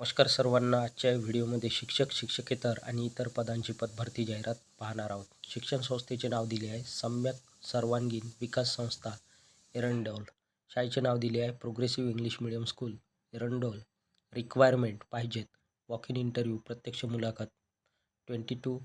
नमस्कार सर्वांना. आजच्या व्हिडिओमध्ये शिक्षक शिक्षकेतर आणि इतर पदांची पदभरती जाहिरात पाहणार आहोत. शिक्षण संस्थेचे नाव दिले आहे सम्यक सर्वांगीण विकास संस्था एरंडोल. शाळेचे नाव दिले आहे progressive English medium school Erandol. Requirement पाहिजेत. वॉक इन इंटरव्ह्यू प्रत्यक्ष मुलाखत. Twenty two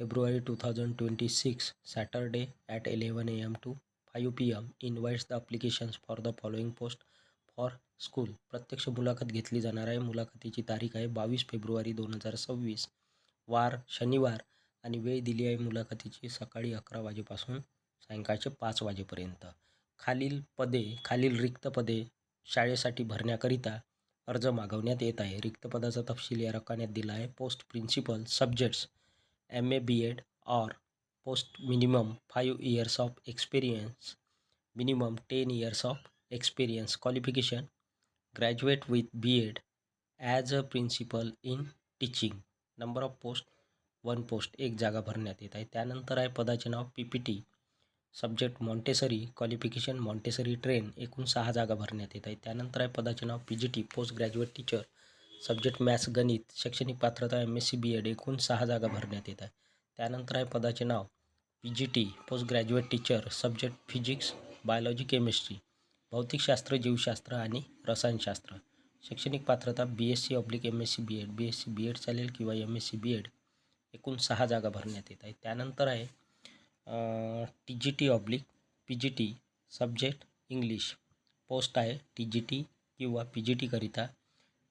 February two thousand twenty six Saturday at eleven A M to five P M. Invites the applications for the following post for school. प्रत्यक्ष मुलाखत घेतली जाणार आहे. मुलाखतीची तारीख आहे बावीस फेब्रुवारी दोन हजार सव्वीस. वार शनिवार आणि वेळ दिली आहे मुलाखतीची सकाळी अकरा वाजेपासून सायंकाळचे पाच वाजेपर्यंत. खालील पदे खालील रिक्त पदे शाळेसाठी भरण्याकरिता अर्ज मागवण्यात येत आहे. रिक्त पदाचा तपशील या रकान्यात दिला आहे. Post principal subjects M A B Ed or post minimum five years of experience minimum ten years of experience qualification graduate graduate with B.Ed as a principal in teaching. Number of post one post एक जागा भरण्यात येत आहे. त्यानंतर आहे पदाचे नाव P P T subject Montessori qualification Montessori train एकूण सहा जागा भरण्यात येत आहे. त्यानंतर आहे पदाचे नाव P G T post graduate teacher subject maths गणित शैक्षणिक पात्रता M S C B Ed एकूण सहा जागा भरण्यात येत आहे. त्यानंतर आहे पदाचे नाव P G T post graduate teacher subject physics biology chemistry भौतिकशास्त्र जीवशास्त्र आणि रसायनशास्त्र. शैक्षणिक पात्रता B S C oblique M S C B Ed B S C B Ed चालेल किंवा M S C B Ed एकूण सहा जागा भरण्यात येत आहे त्यानंतर आहे T G T oblique P G T subject English post आहे टी जी टी किंवा पी जी टीकरिता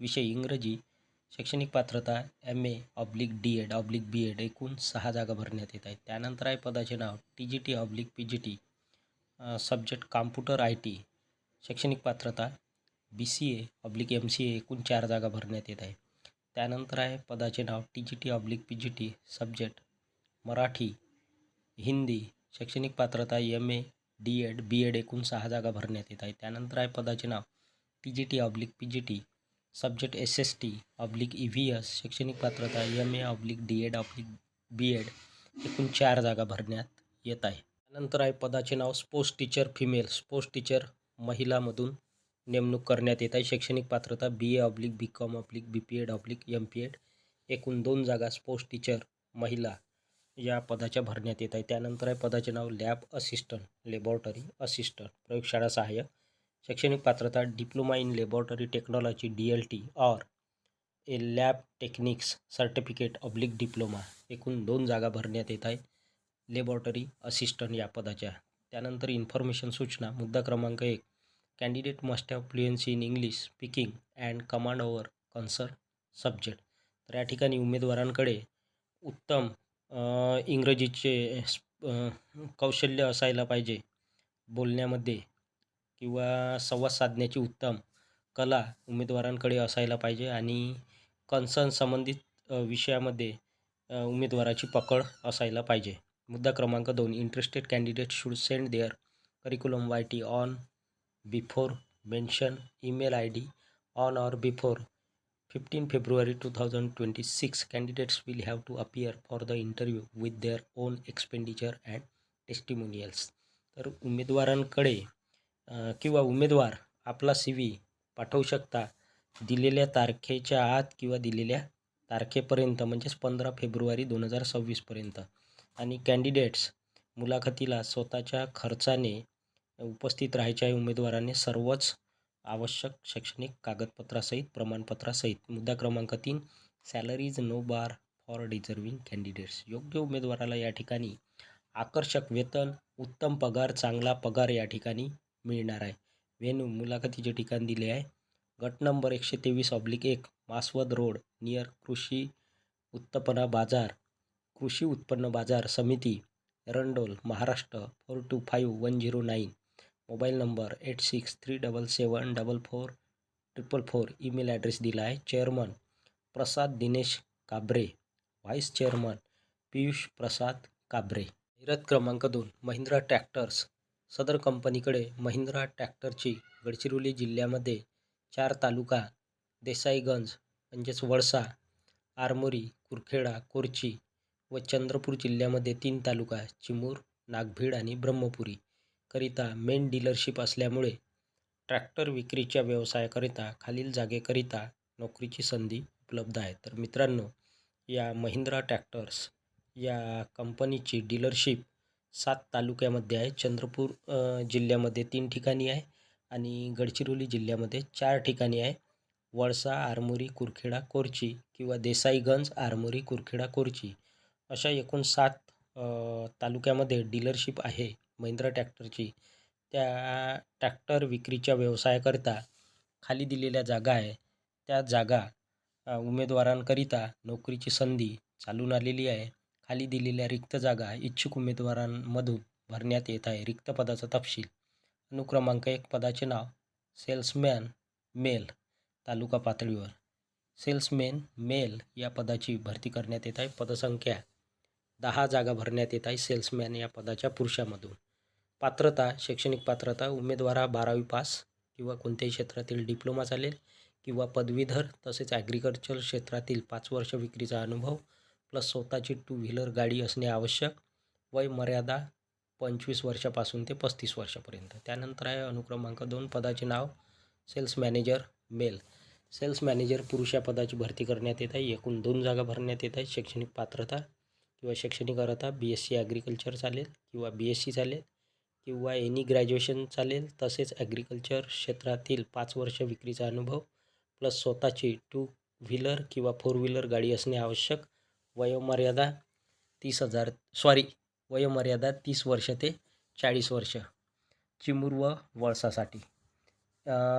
विषय इंग्रजी. शैक्षणिक पात्रता M A oblique D Ed oblique B Ed एकूण सहा जागा भरण्यात येत आहेत. त्यानंतर आहे पदाचे नाव T G T oblique P G T subject computer I T शैक्षणिक पात्रता B C A oblique M C A एकूण चार जागा भरण्यात येत आहे. त्यानंतर आहे पदाचे नाव T G T oblique P G T subject Marathi Hindi शैक्षणिक पात्रता M A D Ed B Ed एकूण सहा जागा भरण्यात येत आहे. त्यानंतर आहे पदाचे नाव T G T oblique P G T subject S S T oblique E V S शैक्षणिक पात्रता M A oblique D Ed oblique B Ed एकूण चार जागा भरण्यात येत आहे. त्यानंतर आहे पदाचे नाव sports teacher female sports teacher महिलामधून नेमणूक करण्यात येत आहे. शैक्षणिक पात्रता B A oblique B Com oblique B P Ed oblique M P Ed एकूण दोन जागा स्पोर्ट्स टीचर महिला या पदाच्या भरण्यात येत आहे त्यानंतर आहे पदाचे नाव लॅब असिस्टंट लेबॉरेटरी असिस्टंट प्रयोगशाळा सहाय्यक. शैक्षणिक पात्रता diploma in laboratory technology D L T or A lab technics certificate oblique diploma एकूण दोन जागा भरण्यात येत आहे लेबॉरेटरी असिस्टंट या पदाच्या. त्यानंतर इन्फॉर्मेशन सूचना मुद्दा क्रमांक एक candidate must have fluency in English speaking and command over concern subject. तर या ठिकाणी उमेदवारांकडे उत्तम इंग्रजीचे कौशल्य असायला पाहिजे बोलण्यामध्ये किंवा संवाद साधण्याची उत्तम कला उमेदवारांकडे असायला पाहिजे आणि कन्सर्न संबंधित विषयामध्ये उमेदवाराची पकड असायला पाहिजे. मुद्दा क्रमांक दोन interested candidate should send their curriculum vitae on before mention email I D on or before fifteen February two thousand twenty six candidates will have to appear for the interview with their own expenditure and testimonials. तर उमेदवारांकडे किंवा उमेदवार आपला C V पाठवू शकता दिलेल्या तारखेच्या आत किंवा दिलेल्या तारखेपर्यंत म्हणजेच पंधरा फेब्रुवारी दोन हजार सव्वीसपर्यंत आणि कॅन्डिडेट्स मुलाखतीला स्वतःच्या खर्चाने उपस्थित राहायच्या उमेदवाराने सर्वच आवश्यक शैक्षणिक कागदपत्रासहित प्रमाणपत्रासहित मुद्दा क्रमांक तीन salaries no bar for deserving candidates योग्य उमेदवाराला या ठिकाणी आकर्षक वेतन उत्तम पगार चांगला पगार या ठिकाणी मिळणार आहे. वेन्यू मुलाखतीचे ठिकाण दिले आहे. गट नंबर एकशे तेवीस ऑब्लिक एक मासवद रोड नियर कृषी उत्पन्न बाजार कृषी उत्पन्न बाजार समिती Erandol Maharashtra four two five one zero nine mobile number eight six three double seven double four triple four email address दिला आहे. Chairman Prasad Dinesh Kabre vice chairman Piyush Prasad Kabre. जाहिरात क्रमांक दोन महिंद्रा ट्रॅक्टर्स. सदर कंपनीकडे महिंद्रा ट्रॅक्टरची गडचिरोली जिल्ह्यामध्ये चार तालुका देसाईगंज म्हणजेच वळसा आरमोरी कुरखेडा कोरची व चंद्रपूर जिल्ह्यामध्ये तीन तालुका चिमूर नागभीड आणि ब्रह्मपुरी. करिता मेन डीलरशिप असल्यामुळे ट्रॅक्टर विक्रीच्या व्यवसायाकरिता खालील जागेकरिता नोकरीची संधी उपलब्ध आहे. तर मित्रांनो या महिंद्रा ट्रॅक्टर्स या कंपनीची डीलरशिप सात तालुक्यामध्ये आहे. चंद्रपूर जिल्ह्यामध्ये तीन ठिकाणी आहे आणि गडचिरोली जिल्ह्यामध्ये चार ठिकाणी आहे. वळसा आरमोरी कुरखेडा कोरची किंवा देसाईगंज आरमोरी कुरखेडा कोरची अशा एकूण सात तालुक्यामध्ये डीलरशिप आहे. महिंद्रा ट्रॅक्टरची. त्या ट्रॅक्टर विक्रीच्या व्यवसायाकरिता खाली दिलेल्या जागा आहे. त्या जागा उमेदवारांकरिता नोकरीची संधी चालून आलेली आहे. खाली दिलेल्या रिक्त जागा इच्छुक उमेदवारांमधून भरण्यात येत आहे. रिक्त पदाचा तपशील. अनुक्रमांक एक पदाचे नाव सेल्समॅन मेल तालुका पातळीवर. सेल्समॅन मेल या पदाची भरती करण्यात येत आहे. पदसंख्या दहा जागा भरण्यात येत आहे. सेल्समॅन या पदाच्या पुरुषामधून. पात्रता शैक्षणिक पात्रता उमेदवार हा बारावी पास किंवा कोणत्याही क्षेत्रातील डिप्लोमा चालेल किंवा पदवीधर तसेच ॲग्रिकल्चर क्षेत्रातील पाच वर्ष विक्रीचा अनुभव प्लस स्वतःची टू व्हीलर गाडी असणे आवश्यक. वय मर्यादा पंचवीस वर्षापासून ते पस्तीस वर्षापर्यंत. त्यानंतर आहे अनुक्रमांक दोन पदाचे नाव sales manager male. Sales manager पुरुष या पदाची भरती करण्यात येत आहे. एकूण दोन जागा भरण्यात येत आहे शैक्षणिक पात्रता किंवा शैक्षणिक अर्हता बी एस सी ॲग्रिकल्चर चालेल किंवा बी एस सी चालेल. किंवा एनी ग्रॅज्युएशन चालेल तसेच ॲग्रिकल्चर क्षेत्रातील पाच वर्ष विक्रीचा अनुभव प्लस स्वतःची टू व्हीलर किंवा फोर व्हीलर गाडी असणे आवश्यक. वयोमर्यादा तीस हजार सॉरी वयोमर्यादा तीस वर्ष ते चाळीस वर्ष. चिमूर व वळसासाठी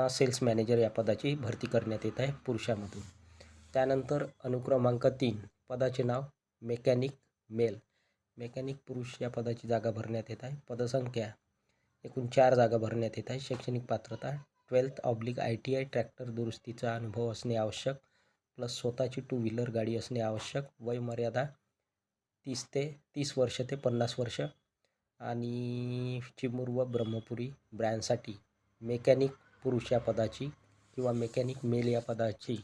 सेल्स मॅनेजर या पदाची भरती करण्यात येत आहे पुरुषामधून. त्यानंतर अनुक्रमांक तीन पदाचे नाव मेकॅनिक मेल मेकॅनिक पुरुष या पदाची जागा भरण्यात येत आहे. पदसंख्या एकूण चार जागा भरण्यात येत आहे. शैक्षणिक पात्रता twelfth oblique I T I tractor दुरुस्तीचा अनुभव असणे आवश्यक प्लस स्वतःची टू व्हीलर गाडी असणे आवश्यक वयमर्यादा तीस ते तीस वर्ष ते पन्नास वर्ष आणि चिमूर व ब्रह्मपुरी ब्रँडसाठी मेकॅनिक पुरुष या पदाची किंवा मेकॅनिक मेल या पदाची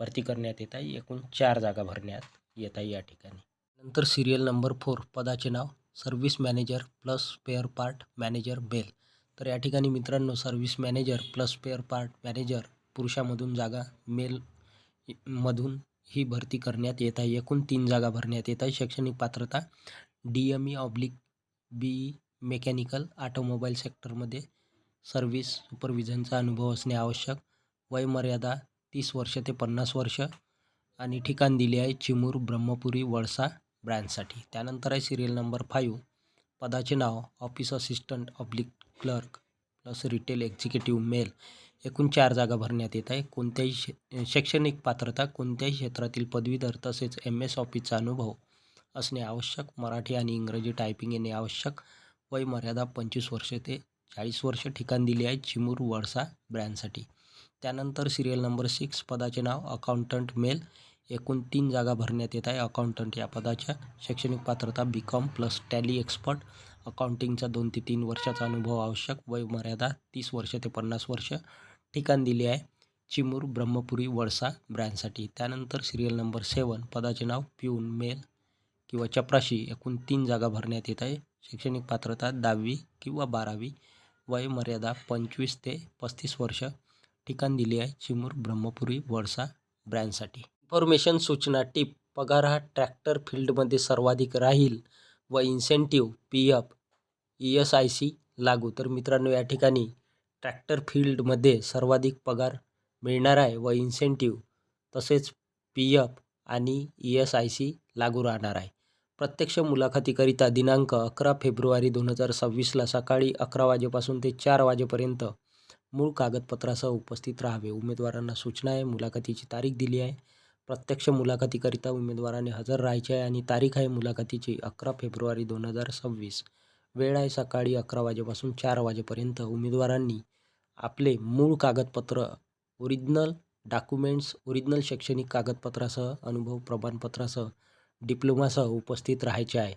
भरती करण्यात येत आहे. एकूण चार जागा भरण्यात येत आहे या ठिकाणी. नंतर सिरियल नंबर फोर पदाचे नाव service manager plus spare part manager bell तर या ठिकाणी मित्रांनो service manager plus spare part manager पुरुषामधून जागा मेल मधून ही भरती करण्यात येत आहे. एकूण तीन जागा भरण्यात येत आहे. शैक्षणिक पात्रता D M E oblique B mechanical automobile सेक्टरमध्ये सर्व्हिस सुपरविजनचा अनुभव असणे आवश्यक. वयमर्यादा तीस वर्ष ते पन्नास वर्ष आणि ठिकाण दिले आहे. चिमूर ब्रह्मपुरी वळसा ब्रँचसाठी त्यानंतर आहे सिरियल नंबर फाईव्ह पदाचे नाव office assistant oblique clerk plus retail executive male एकूण चार जागा भरण्यात येत आहे. कोणत्याही शे शैक्षणिक पात्रता कोणत्याही क्षेत्रातील पदवीधर तसेच एम एस ऑफिसचा अनुभव असणे आवश्यक. मराठी आणि इंग्रजी टायपिंग येणे आवश्यक. वय मर्यादा पंचवीस वर्ष ते चाळीस वर्ष ठिकाण दिले आहे. चिमूर वळसा ब्रँडसाठी. त्यानंतर सिरियल नंबर सिक्स पदाचे नाव अकाउंटंट मेल एकूण तीन जागा भरण्यात येत आहे. अकाउंटंट या पदाच्या शैक्षणिक पात्रता B Com plus tally expert अकाउंटिंगचा दोन ते तीन वर्षाचा अनुभव आवश्यक. वयोमर्यादा तीस वर्ष ते पन्नास वर्ष. ठिकाण दिले आहे. चिमूर ब्रह्मपुरी वळसा ब्रँडसाठी. त्यानंतर सिरियल नंबर सेवन पदाचे नाव पिऊन मेल किंवा चपराशी एकूण तीन जागा भरण्यात येत आहे. शैक्षणिक पात्रता दहावी किंवा बारावी. वयोमर्यादा पंचवीस ते पस्तीस वर्ष. ठिकाण दिले आहे. चिमूर ब्रह्मपुरी वळसा ब्रँडसाठी. इन्फॉर्मेशन सूचना टिप पगार हा ट्रॅक्टर फील्डमध्ये सर्वाधिक राहील व incentive P F E S I C लागू. तर मित्रांनो या ठिकाणी ट्रॅक्टर फील्डमध्ये सर्वाधिक पगार मिळणार आहे व इन्सेंटिव्ह तसेच पी एफ आणि ई एस आय सी लागू राहणार आहे. प्रत्यक्ष मुलाखतीकरिता दिनांक अकरा फेब्रुवारी दोन हजार सव्वीसला सकाळी अकरा वाजेपासून ते चार वाजेपर्यंत मूळ कागदपत्रासह उपस्थित राहावे. उमेदवारांना सूचना आहे मुलाखतीची तारीख दिली आहे. प्रत्यक्ष मुलाखतीकरिता उमेदवाराने हजर राहायचे आहे आणि तारीख आहे मुलाखतीची अकरा फेब्रुवारी दोन हजार सव्वीस. वेळ आहे सकाळी अकरा वाजेपासून चार वाजेपर्यंत. उमेदवारांनी आपले मूळ कागदपत्र ओरिजिनल डॉक्युमेंट्स ओरिजिनल शैक्षणिक कागदपत्रासह अनुभव प्रमाणपत्रासह डिप्लोमासह उपस्थित राहायचे आहे.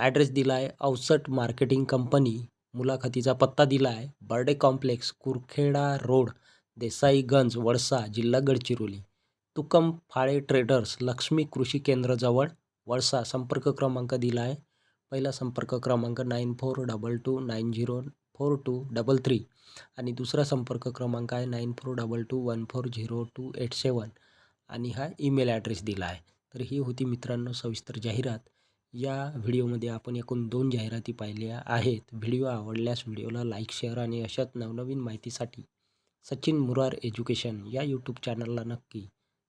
ॲड्रेस दिला आहे अवसट मार्केटिंग कंपनी मुलाखतीचा पत्ता दिला आहे बर्डे कॉम्प्लेक्स कुरखेडा रोड देसाईगंज वळसा जिल्हा गडचिरोली. तुकम फाळे ट्रेडर्स लक्ष्मी कृषी केंद्रजवळ वळसा संपर्क क्रमांक दिला आहे. पहिला संपर्क क्रमांक nine four double two nine zero four two double three आणि दुसरा संपर्क क्रमांक आहे nine four double two one four zero two eight seven आणि हा ईमेल ॲड्रेस दिला आहे. तर ही होती मित्रांनो सविस्तर जाहिरात. या व्हिडिओमध्ये आपण एकूण दोन जाहिराती पाहिल्या आहेत. व्हिडिओ आवडल्यास व्हिडिओला लाईक शेअर आणि अशाच नवनवीन माहितीसाठी सचिन मुरार एज्युकेशन या यूट्यूब चॅनलला नक्की